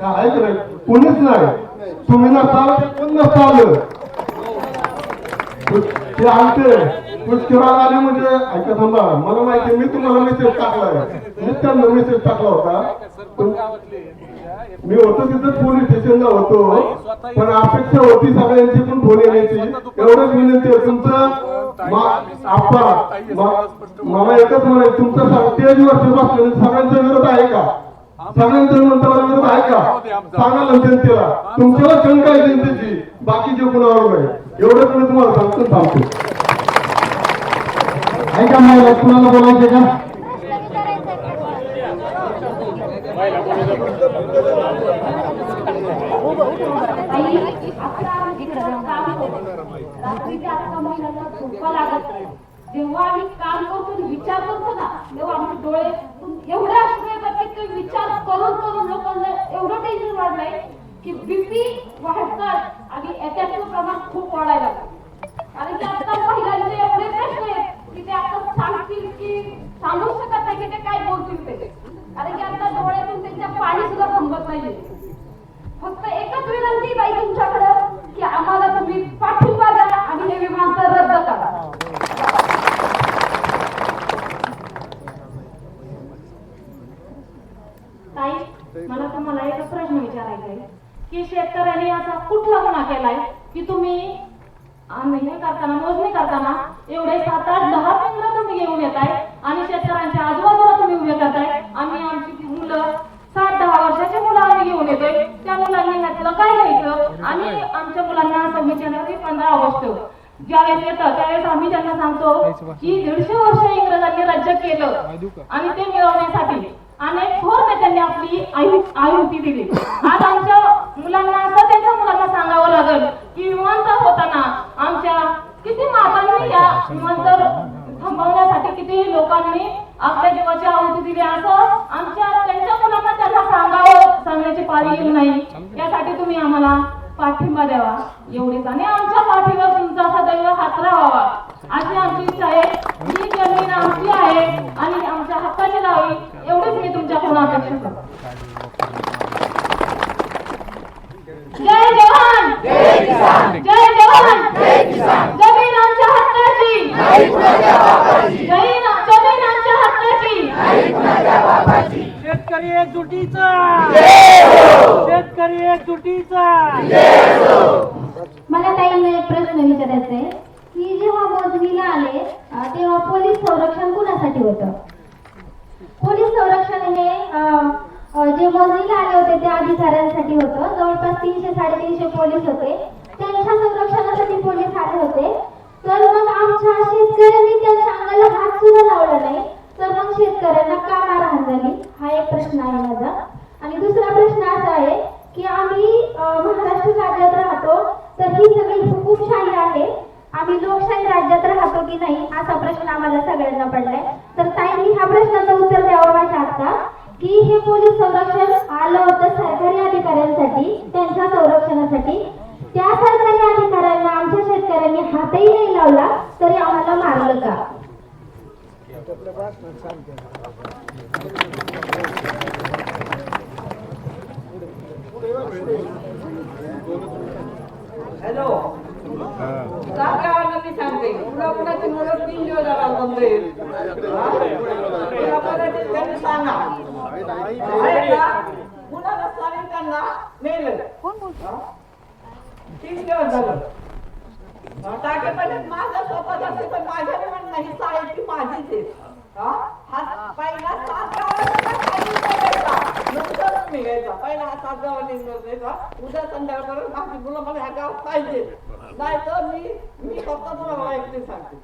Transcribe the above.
काय ऐक नाही? कोणीच नाही. तुम्ही नसता कोण नसतं ते आमचे पुष्कराला आले म्हणजे ऐका थांबा मला माहिती मी तुम्हाला मेसेज टाकलाय मी त्यांना मेसेज टाकला होता. मी होतो तिथं पोलीस स्टेशनला होतो. पण अपेक्षा होती सगळ्यांची पण फोन येण्याची एवढंच विनंती आहे. तुमचं मा- आप्पा मला एकच म्हणायचं तुमचं तेज वर्ष बसलेलं सगळ्यांचा विरोध आहे का? सगळ्यांचा म्हणता विरोध आहे का सांगा ना जनतेला तुमच्याला शंका आहे जनतेची बाकीचे कुणावर नाही. एवढंच मी तुम्हाला सांगतो थांबतो. ऐका मला कुणाला बोलायचे का. जेव्हा आम्ही काम करतो विचार करतो ना तेव्हा आमचे डोळे एवढ्या अश्रू ते विचार करून करून लोकांना एवढं टेन्शन वाढलंय की बीपी वाढतात आणि अटॅकचं प्रमाण खूप वाढायला लागतं कारण की आता महिलांचे एवढे प्रश्न आहेत की ते आता सांगतील की सांगू शकत नाही की ते काय बोलतील ते कारण की आता डोळ्यातून त्यांच्या पाणी सुद्धा थांबत नाहीये फक्त एकच विनंती बाई तुमच्याकडं की आम्हाला तुम्ही पाठिंबा द्या आणि हे विमानतळ रद्द करा ताई मला तुम्हाला एक प्रश्न विचारायचा आहे की शेतकऱ्यांनी असा कुठला गुन्हा केलाय की तुम्ही आम्ही हे करताना मोजणी करताना एवढे सात आठ दहा केंद्र तुम्ही घेऊन येताय आणि शेतकऱ्यांच्या आजूबाजूला तुम्ही उभे करताय. आम्ही आमची मुलं सात दहा वर्षाची मुलं आम्ही घेऊन येतोय. त्या मुलांनी घातलं काय घ्यायचं आणि आमच्या मुलांना सव्वीस जानेवारी पंधरा ऑगस्ट ज्यावेळेस येतं त्यावेळेस आम्ही त्यांना सांगतो की दीडशे वर्ष इंग्रजांनी राज्य केलं आणि ते मिळवण्यासाठी आणि थोर नेत्यांनी आपली आयु आयुती दिली. आज आमच्या मुलांना असं त्यांच्या मुलांना सांगावं लागेल की विमानतळ होताना आमच्या किती मातांनी या विमानतळ थांबवण्यासाठी किती लोकांनी आपल्या जीवाची आहुती दिली. असं आमच्या त्यांच्या मुलांना त्यांना सांगावं सांगण्याची पाळी येऊ नाही. यासाठी तुम्ही आम्हाला पाठिंबा द्यावा. एवढीच. आणि आमच्या पाठीवर तुमचा सदैव हात राहावा अशी आमची इच्छा आहे. ही जमीन आमची आहे. आणि आमच्या हक्काची लावी एवढी तुमच्याकडून अपेक्षा करतो जय जवान जय जवान जमीन आमच्या हक्काची जमीन जमीन आमच्या हक्काची शेतकरी एकजुटीचा. शेतकरी एकजुटीचा. मला ताईंना एक प्रश्न विचारायचा आहे की जेव्हा मोजणीला आले तेव्हा पोलीस संरक्षण कुणासाठी होतं? पोलीस संरक्षण हे जे मोजणीला आले होते त्या अधिकाऱ्यांसाठी होतं. जवळपास तीनशे साडेतीनशे पोलीस होते. त्यांच्या संरक्षणासाठी पोलीस आले होते. तर मग आमच्या शेतकऱ्यांनी त्यांच्या अंगाला हात सुद्धा लावला नाही. तर मग शेतकऱ्यांना का मारहाण झाली? हा एक प्रश्न आहे माझा. आणि दुसरा प्रश्न असा आहे की आम्ही महाराष्ट्र राज्यात राहतो तर ही सगळी हुकूमशाही आहे. आम्ही लोकशाही राज्यात राहतो की नाही असा प्रश्न आम्हाला सगळ्यांना पडलाय. तर ताईंनी ह्या प्रश्नाचं उत्तर द्यावं माझ्या का की हे पोलीस संरक्षण आलं होतं सरकारी अधिकाऱ्यांसाठी त्यांच्या संरक्षणासाठी. त्या सरकारी अधिकाऱ्यांना आमच्या शेतकऱ्यांनी हातही नाही लावला तरी आम्हाला मारलं का? हॅलो गावाला मी पुण्याची मुलं तीन दिवस झाला बंद येईल त्यांनी सांगा. आहे का? मुलाला स्थानिकांना नेलं? तीन दिवस झालं. टाके पहिले माझं स्वतःच माझ्या म्हणणं ही साईडची माझीच आहे. हा? पहिला निघायचा. पहिला हा सात निघायचा उद्या संध्याकाळपर्यंत माझी मुलं मला ह्या गावात पाहिजे. नाही तर मी मी फक्त तुला मला एकटे सांगते